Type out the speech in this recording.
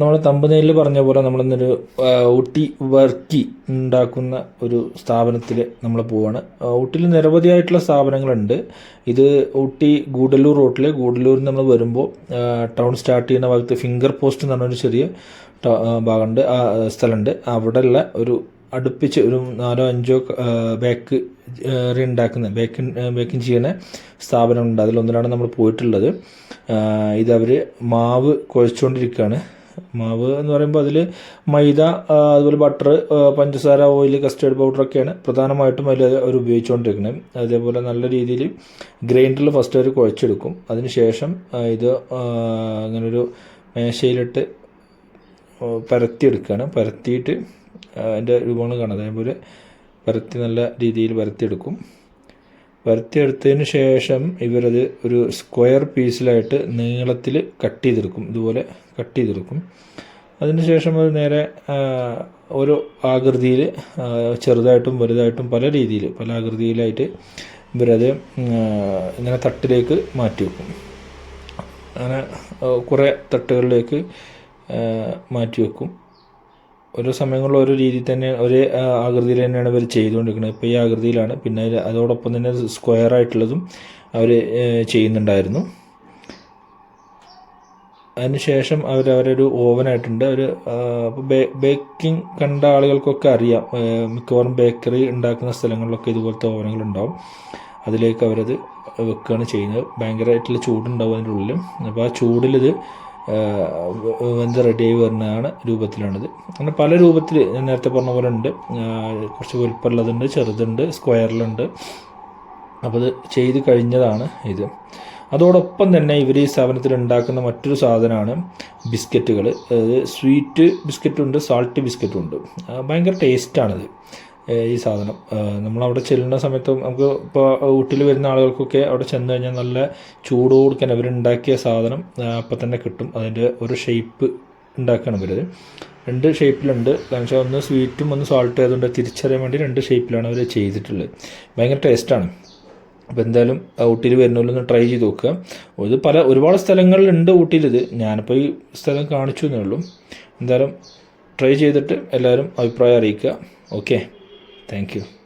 നമ്മൾ തമ്പനയിൽ പറഞ്ഞ പോലെ നമ്മളിന്നൊരു ഊട്ടി വർക്കി ഉണ്ടാക്കുന്ന ഒരു സ്ഥാപനത്തിൽ നമ്മൾ പോവാണ്. ഊട്ടിയിൽ നിരവധിയായിട്ടുള്ള സ്ഥാപനങ്ങളുണ്ട്. ഇത് ഊട്ടി ഗൂഡല്ലൂർ റോട്ടിൽ ഗൂഡല്ലൂരിൽ നമ്മൾ വരുമ്പോൾ ടൗൺ സ്റ്റാർട്ട് ചെയ്യുന്ന ഭാഗത്ത് ഫിംഗർ പോസ്റ്റ് എന്ന് പറഞ്ഞൊരു ചെറിയ ഭാഗമുണ്ട്. ആ സ്ഥലമുണ്ട്. അവിടെയുള്ള ഒരു അടുപ്പിച്ച് ഒരു നാലോ അഞ്ചോ ബേക്ക് ഉണ്ടാക്കുന്ന ബേക്കിൻ ബേക്കിംഗ് ചെയ്യുന്ന സ്ഥാപനമുണ്ട്. അതിലൊന്നിലാണ് നമ്മൾ പോയിട്ടുള്ളത്. ഇതവർ മാവ് കുഴച്ചുകൊണ്ടിരിക്കുകയാണ് മാവ് എന്ന് പറയുമ്പോൾ അതിൽ മൈദ അതുപോലെ ബട്ടർ പഞ്ചസാര ഓയിൽ കസ്റ്റേർഡ് പൗഡറൊക്കെയാണ് പ്രധാനമായിട്ടും അതിൽ അവർ ഉപയോഗിച്ചുകൊണ്ടിരിക്കുന്നത് അതേപോലെ നല്ല രീതിയിൽ ഗ്രൈൻഡറിൽ ഫസ്റ്റ് അവർ കുഴച്ചെടുക്കും. അതിനുശേഷം ഇത് അങ്ങനൊരു മേശയിലിട്ട് പരത്തിയെടുക്കുകയാണ് പരത്തിയിട്ട് അതിന്റെ രൂപങ്ങൾ കാണാം. അതേപോലെ പരത്തി നല്ല രീതിയിൽ പരത്തിയെടുക്കും. പരത്തിയെടുത്തതിന് ശേഷം ഇവരത് ഒരു സ്ക്വയർ പീസിലായിട്ട് നീളത്തിൽ കട്ട് ചെയ്തെടുക്കും. ഇതുപോലെ കട്ട് ചെയ്തെടുക്കും. അതിനുശേഷം അത് നേരെ ഓരോ ആകൃതിയിൽ ചെറുതായിട്ടും വലുതായിട്ടും പല രീതിയിൽ പല ആകൃതിയിലായിട്ട് ഇവരത് ഇങ്ങനെ തട്ടിലേക്ക് മാറ്റി വെക്കും. അങ്ങനെ കുറേ തട്ടുകളിലേക്ക് മാറ്റി വെക്കും. ഓരോ സമയങ്ങളിൽ ഓരോ രീതിയിൽ തന്നെ ഒരേ ആകൃതിയിൽ തന്നെയാണ് ഇവർ ചെയ്തുകൊണ്ടിരിക്കുന്നത്. ഇപ്പോൾ ഈ ആകൃതിയിലാണ്. പിന്നെ അതോടൊപ്പം തന്നെ സ്ക്വയർ ആയിട്ടുള്ളതും അവർ ചെയ്യുന്നുണ്ടായിരുന്നു. അതിനുശേഷം അവർ അവരൊരു ഓവനായിട്ടുണ്ട് ഇപ്പോൾ ബേക്കിംഗ് കണ്ട ആളുകൾക്കൊക്കെ അറിയാം. മിക്കവാറും ബേക്കറി ഉണ്ടാക്കുന്ന സ്ഥലങ്ങളിലൊക്കെ ഇതുപോലത്തെ ഓവനുകൾ ഉണ്ടാവും. അതിലേക്ക് അവരത് വെക്കുകയാണ് ചെയ്യുന്നത്. ഭയങ്കരമായിട്ടുള്ള ചൂടുണ്ടാവും അതിന്റെ ഉള്ളിൽ അപ്പോൾ ആ ചൂടിലിത് വെന്ത് റെഡിയായി വരുന്നതാണ് രൂപത്തിലാണിത് അങ്ങനെ പല രൂപത്തിൽ ഞാൻ നേരത്തെ പറഞ്ഞ പോലെ ഉണ്ട്. കുറച്ച് വലുപ്പമുള്ളതുണ്ട് ചെറുതുണ്ട് സ്ക്വയറിലുണ്ട് അപ്പോൾ അത് ചെയ്ത് കഴിഞ്ഞതാണ് ഇത്. അതോടൊപ്പം തന്നെ ഇവർ ഈ സ്ഥാപനത്തിൽ ഉണ്ടാക്കുന്ന മറ്റൊരു സാധനമാണ് ബിസ്ക്കറ്റുകൾ സ്വീറ്റ് ബിസ്ക്കറ്റുണ്ട് സാൾട്ട് ബിസ്ക്കറ്റുണ്ട്. ഭയങ്കര ടേസ്റ്റാണിത് ഈ സാധനം. നമ്മൾ നമ്മളവിടെ ചെല്ലുന്ന സമയത്ത് നമുക്ക് ഇപ്പോൾ ഊട്ടിൽ വരുന്ന ആളുകൾക്കൊക്കെ അവിടെ ചെന്ന് കഴിഞ്ഞാൽ നല്ല ചൂടോട് കൊടുക്കാൻ അവരുണ്ടാക്കിയ സാധനം അപ്പം തന്നെ കിട്ടും. അതിന്റെ ഒരു ഷേപ്പ് ഉണ്ടാക്കുകയാണ് അവരത് രണ്ട് ഷേപ്പിലുണ്ട് കാരണം വെച്ചാൽ ഒന്ന് സ്വീറ്റും ഒന്ന് സോൾട്ട് ആയതുകൊണ്ട് തിരിച്ചറിയാൻ വേണ്ടി രണ്ട് ഷേപ്പിലാണ് അവർ ചെയ്തിട്ടുള്ളത്. ഭയങ്കര ടേസ്റ്റാണ് അപ്പോൾ എന്തായാലും ഊട്ടിയിൽ വരുന്നവരൊന്ന് ട്രൈ ചെയ്ത് നോക്കുക. ഇത് പല ഒരുപാട് സ്ഥലങ്ങളിലുണ്ട് ഊട്ടിയിലിത് ഞാനിപ്പോൾ ഈ സ്ഥലം കാണിച്ചു എന്നേ ഉള്ളൂ. എന്തായാലും ട്രൈ ചെയ്തിട്ട് എല്ലാവരും അഭിപ്രായം അറിയിക്കുക. Okay thank you.